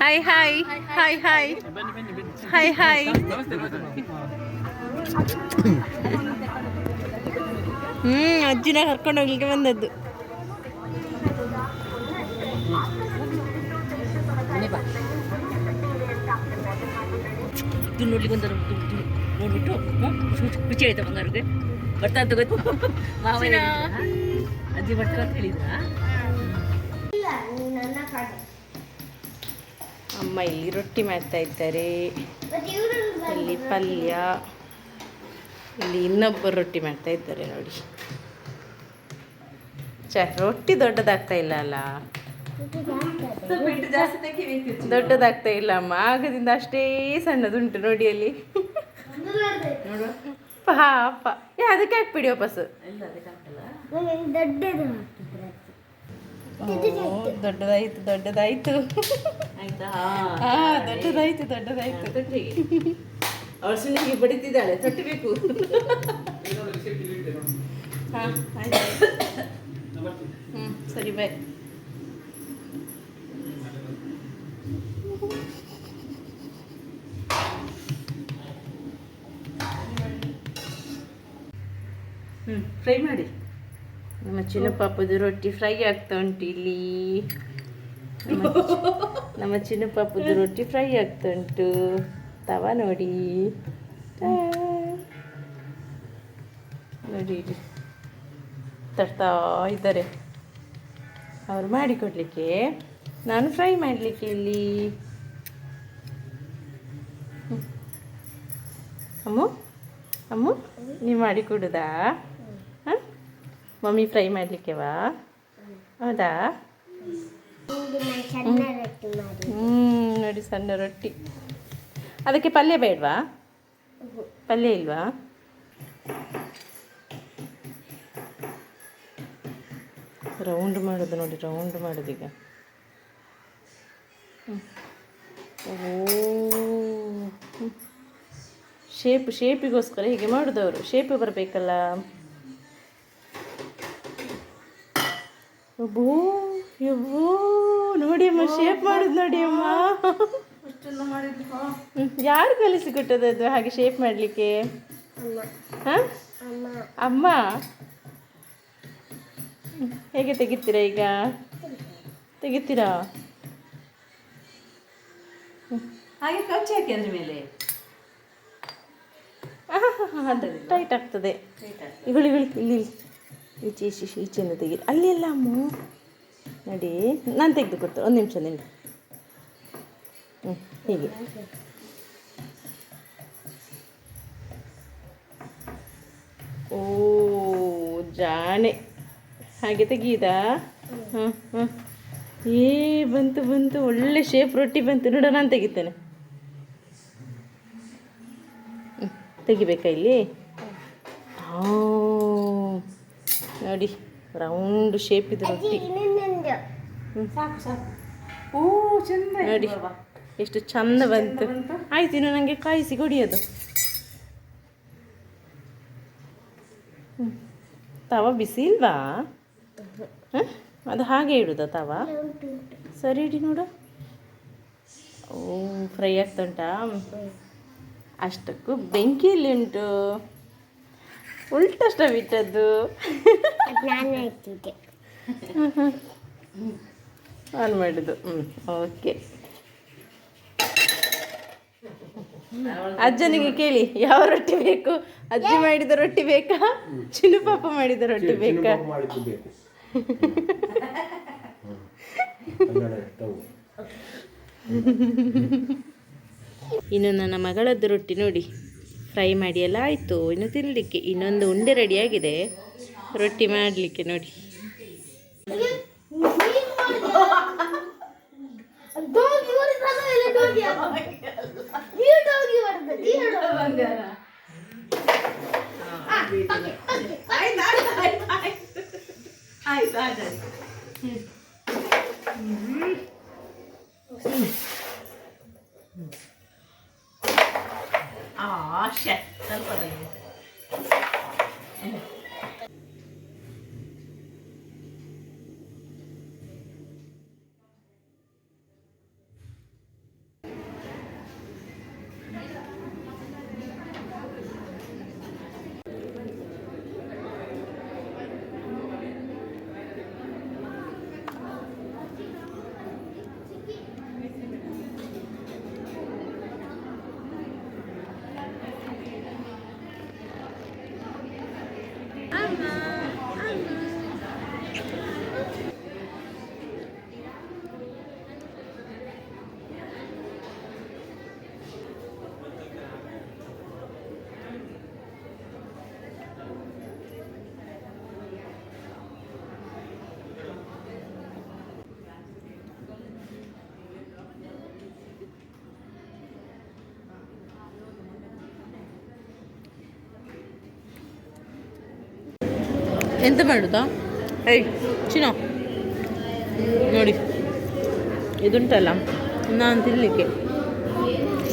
Hi hi hi hi hi hi ಹ್ಮ್, ಅಜ್ಜಿನ ಕರ್ಕೊಂಡು ಹೋಗ್ಲಿಕ್ಕೆ ಬಂದದ್ದು. ನೋಡ್ಲಿಕ್ಕೆ ಇದು ನೋಡ್ಬಿಟ್ಟು ಖುಷಿ- ಆಯ್ತಾ ಬಂಗಾರಕ್ಕೆ ಬರ್ತಾ ಅಂತ ಗೊತ್ತು? ಮಾವ ಹೇಳಿದ್ರಾ? ಅಜ್ಜಿ ಅಂತ ಹೇಳಿದ್ರಾ? ಅಮ್ಮ ಇಲ್ಲಿ ರೊಟ್ಟಿ ಮಾಡ್ತಾ ಇದ್ದಾರೆ. ಇಲ್ಲಿ ಪಲ್ಯ. ಇಲ್ಲಿ ಇನ್ನೊಬ್ಬರು ರೊಟ್ಟಿ ಮಾಡ್ತಾ ಇದ್ದಾರೆ ನೋಡಿ. ಚ ರೊಟ್ಟಿ ದೊಡ್ಡದಾಗ್ತಾ ಇಲ್ಲ ಅಲ್ಲ? ದೊಡ್ಡದಾಗ್ತಾ ಇಲ್ಲ ಅಮ್ಮ. ಆಗದಿಂದ ಅಷ್ಟೇ ಸಣ್ಣದುಂಟು ನೋಡಿ ಅಲ್ಲಿ. ನೋಡುವ ಪಾಪ. ಯಾ ಅದಕ್ಕೆ ಹಾಕ್ಬಿಡಿ ವಾಪಸ್ ದೊಡ್ಡದಾಯ್ತು. ದೊಡ್ಡದಾಯ್ತು ಆಯ್ತಾ? ಹಾ ದೊಡ್ಡದಾಯ್ತು ದೊಡ್ಡದಾಯ್ತು. ಅವಳು ಸುಮ್ಮನೆ ಬಡಿತಿದ್ದಾಳೆ ತೊಟ್ಟಬೇಕು ಹಾಂ ಆಯ್ತು. ಹ್ಞೂ ಸರಿ ಬಾಯ್. ಫ್ರೈ ಮಾಡಿ. ನಮ್ಮ ಚಿನ್ನ ಪಾಪದು ರೊಟ್ಟಿ ಫ್ರೈ ಆಗ್ತಾ ಉಂಟು ಇಲ್ಲಿ. ನಮ್ಮ ಚಿನ್ನ ಪಾಪದು ರೊಟ್ಟಿ ಫ್ರೈ ಆಗ್ತಾ ಉಂಟು. ತವ ನೋಡಿ. ನೋಡಿ ಇಲ್ಲಿ. ತರ್ತಾ ಇದ್ದಾರೆ. ಅವರು ಮಾಡಿಕೊಡ್ಲಿಕ್ಕೆ. ನಾನು ಫ್ರೈ ಮಾಡಲಿಕ್ಕೆ ಇಲ್ಲಿ. ಅಮ್ಮು ಅಮ್ಮು ನೀವು ಮಾಡಿಕೊಡುದಾ? Mummy fry ಮಾಡಲಿಕ್ಕೆವಾ? ಹೌದಾ? ಹ್ಞೂ ನೋಡಿ ಸಣ್ಣ ರೊಟ್ಟಿ. ಅದಕ್ಕೆ ಪಲ್ಯ ಬೇಡವಾ? ಪಲ್ಯ ಇಲ್ವಾ? ರೌಂಡ್ ಮಾಡೋದು ನೋಡಿ, ರೌಂಡ್ ಮಾಡೋದೀಗ ಹ್ಮ್. ಓ ಶೇಪ್, ಶೇಪಿಗೋಸ್ಕರ ಹೀಗೆ ಮಾಡೋದು ಅವರು ಶೇಪ್ ಬರಬೇಕಲ್ಲ. ಅಬ್ಬೋ ಅಬ್ಬೋ ನೋಡಿ ಅಮ್ಮ ಶೇಪ್ ಮಾಡೋದು ನೋಡಿ ಅಮ್ಮ. ಯಾರು ಕಲಿಸಿ ಕಲಿಸಿಕೊಟ್ಟದ್ದು ಹಾಗೆ ಶೇಪ್ ಮಾಡಲಿಕ್ಕೆ? ಹಾಂ? ಅಮ್ಮ. ಹೇಗೆ ತೆಗಿತೀರಾ ಈಗ? ತೆಗಿತೀರಾ? ಹಾಗೆ ಕಚ್ಚಿ ಹಾಕಿ ಅದ್ರ ಮೇಲೆ? ಟೈಟ್ ಆಗ್ತದೆ. ಇಗಳು ಇಗಳು ಇಲ್ಲಿ ಇಲ್ಲಿ. ಈಚೆ ಈಚೆ ಈಚೆಯಿಂದ ತೆಗಿ ಅಲ್ಲಿ ಎಲ್ಲ ಅಮ್ಮ. ನೋಡಿ. ನಾನು ತೆಗೆದು ಕೊಡ್ತೇನೆ. ಒಂದು ನಿಮಿಷ, ನಿಲ್ಲಿ. ಹೀಗೆ. ಓ, ಜಾಣೆ. ಹಾಗೆ ತೆಗೀದಾ? ಹಾಂ ಹಾಂ. ಏ, ಬಂತು ಬಂತು. ಒಳ್ಳೆ ಶೇಪ್ ರೊಟ್ಟಿ ಬಂತು. ನೋಡ, ನಾನು ತೆಗಿತೇನೆ. ತೆಗಿಬೇಕಾ ಇಲ್ಲಿ ಹಾಂ ನೋಡಿ ರೌಂಡ್ ಶೇಪ್ ಇದು ರೊಟ್ಟಿ. ಸಾಕು ಸಾಕು. ಓ ಚಂದ ನೋಡಿ ಎಷ್ಟು ಚಂದ ಬಂತು? ಆಯ್ತು ಇನ್ನು ನನಗೆ ಕಾಯಿಸಿ ಕೊಡಿ ಅದು ತವ ಬಿಸಿ ಇಲ್ವಾ? ಅದು ಹಾಗೆ ಇಡುದ ತವ? ಸರಿ ಇಡಿ ನೋಡು. ಓ ಫ್ರೈ ಆಗ್ತುಂಟಾ? ಉಂಟಾ ಅಷ್ಟಕ್ಕೂ ಬೆಂಕಿಯಲ್ಲಿ ಉಂಟು. ಉಲ್ಟ ಇಟ್ಟದ್ದು ಆನ್ ಮಾಡಿದ್ದು. ಹ್ಞೂ ಓಕೆ. ಅಜ್ಜನಿಗೆ ಕೇಳಿ ಯಾವ ರೊಟ್ಟಿ ಬೇಕು? ಅಜ್ಜಿ ಮಾಡಿದ ರೊಟ್ಟಿ ಬೇಕಾ? ಚಿನ್ನು ಪಾಪ ಮಾಡಿದ ರೊಟ್ಟಿ ಬೇಕಾ? ಇನ್ನು ನನ್ನ ಮಗಳದ್ದು ರೊಟ್ಟಿ ನೋಡಿ. ಫ್ರೈ ಮಾಡಿ ಎಲ್ಲ ಆಯಿತು. ಇನ್ನು ತಿನ್ನಲಿಕ್ಕೆ ಇನ್ನೊಂದು ಉಂಡೆ ರೆಡಿಯಾಗಿದೆ ರೊಟ್ಟಿ ಮಾಡಲಿಕ್ಕೆ ನೋಡಿ. ಆಯ್ತು ಆಯ್ತು ಆ ಶೇ ಸ್ವಲ್ಪ ಎಂತ ಮಾಡುದಾ? ಏಯ್. ಚಿನ್ನ. ನೋಡಿ. ಇದುಂಟಲ್ಲ. ನಾನು ತಿನ್ನಲಿಕ್ಕೆ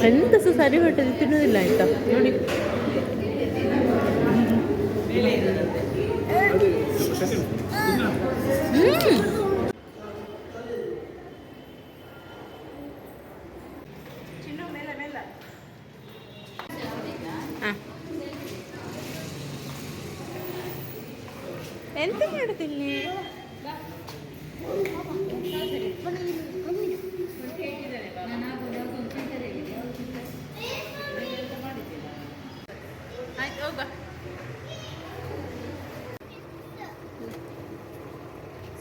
ಎಂತ ಸಹ ಸರಿ ಹೊಟ್ಟೆಲಿ ತಿನ್ನೋದಿಲ್ಲ ಆಯ್ತಾ? ನೋಡಿ. ಹಾಂ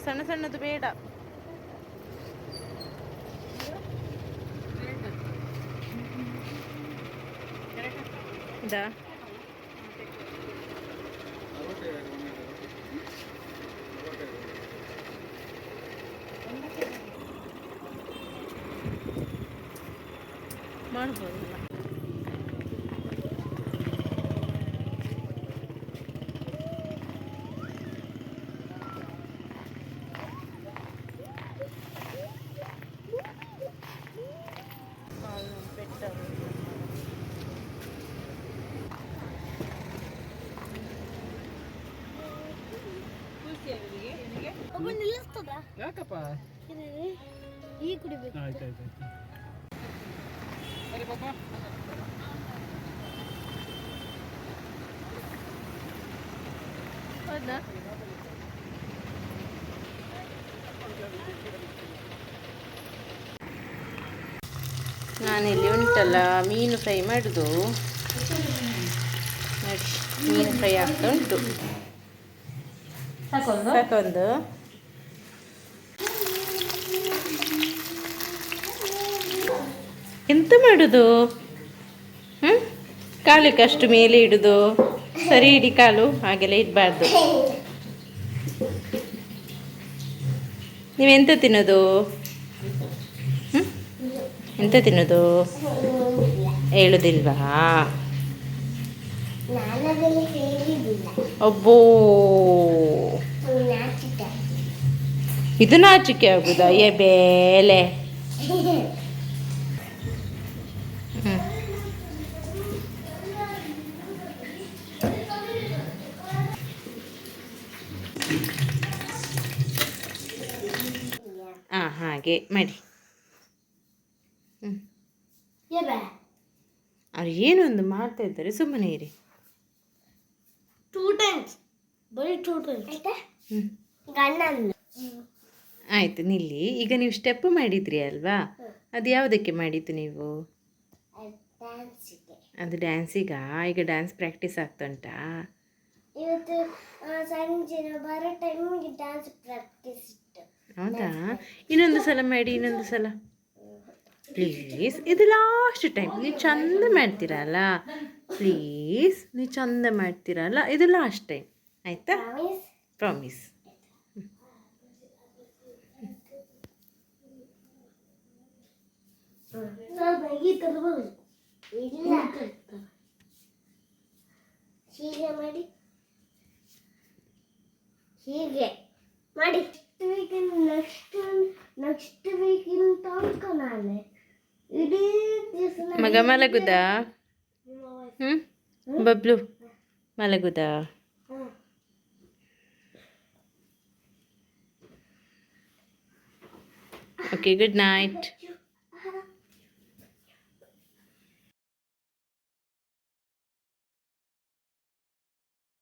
ಸಣ್ಣ ಸಣ್ಣದು ಬೇಡ. ಇದಾ? ಮಾಡ್ಬೋದಲ್ಲ. ಯಾಕಪ್ಪ? ಈ ಕುಡಿಬೇಕು. ಆಯ್ತು ಆಯ್ತು ಆಯ್ತು. ಸರಿ ಪಾಪ ಹೌದಾ ನಾನಿಲ್ಲಿ ಉಂಟಲ್ಲ ಮೀನು ಫ್ರೈ ಮಾಡುದು. ಮೀನು ಫ್ರೈ ಆಗ್ತಾ ಉಂಟು. ಸಾಕೊಂದು ಎಂತ ಮಾಡುದು? ಹ್ಞೂ ಕಾಲಿಗೆ ಅಷ್ಟು ಮೇಲೆ ಇಡುದು. ಸರಿ ಇಡಿ ಕಾಲು ಹಾಗೆಲ್ಲ ಇಡಬಾರ್ದು. ನೀವೆಂತ ತಿನ್ನೋದು? ಹ್ಞೂ ಎಂತ ತಿನ್ನೋದು? ಹೇಳುದಿಲ್ವಾ? ಒಬ್ಬೋ ನಾಚಿಕೆ ಇದು ನಾಚಿಕೆ ಆಗುದಾ? ಎ ಬೇಲೆ. ಹಾಗೆ ಮಾಡಿ. ಅವ್ರು ಏನು ಒಂದು ಮಾಡ್ತಾ ಇದ್ದಾರೆ ಸುಮ್ಮನೆ ಇರಿ. ಟೂ ಟೈಮ್ಸ್ ಬರೀ ಟೂ ಟೈಮ್ಸ್ ಆಯ್ತಾ? ನಿಲ್ಲಿ. ಈಗ ನೀವು ಸ್ಟೆಪ್ ಮಾಡಿದ್ರಿ ಅಲ್ವಾ? ಅದು ಯಾವುದಕ್ಕೆ ಮಾಡಿದ್ದು ನೀವು? ಅದು ಡ್ಯಾನ್ಸಿಗ ಈಗ ಡ್ಯಾನ್ಸ್ ಪ್ರಾಕ್ಟೀಸ್ ಆಗ್ತಾ ಉಂಟಾ ಇವತ್ತು ಸಂಜೆ ಬರೋ ಟೈಮಿಗೆ ಡ್ಯಾನ್ಸ್ ಪ್ರಾಕ್ಟೀಸ್ ಇತ್ತು. ಹೌದಾ? ಇನ್ನೊಂದು ಸಲ ಮಾಡಿ ಇನ್ನೊಂದು ಸಲ. ಪ್ಲೀಸ್ ಇದು ಲಾಸ್ಟ್ ಟೈಮ್ ನೀವು ಚಂದ ಮಾಡ್ತೀರಲ್ಲ ಪ್ಲೀಸ್ ನೀವು ಚಂದ ಮಾಡ್ತೀರಲ್ಲ ಇದು ಲಾಸ್ಟ್ ಟೈಮ್ ಆಯಿತಾ? ಪ್ರಾಮಿಸ್ ಹೀಗೆ ಮಾಡಿ. ಹೀಗೆ. ಮಾಡಿ. ಹೀಗೆ ಮಾಡಿ ವೀಕೆಂಡ್ ನೆಕ್ಸ್ಟ್ ನೆಕ್ಸ್ಟ್ ವೀಕಿನ ತನಕ ನಾನೇ ಇಡೀ ದಿವಸ ಮಗ ಮಲಗುದಾ ಹ್ಞೂ ಬಬ್ಲು ಮಲಗುದಾ ಓಕೆ ಗುಡ್ ನೈಟ್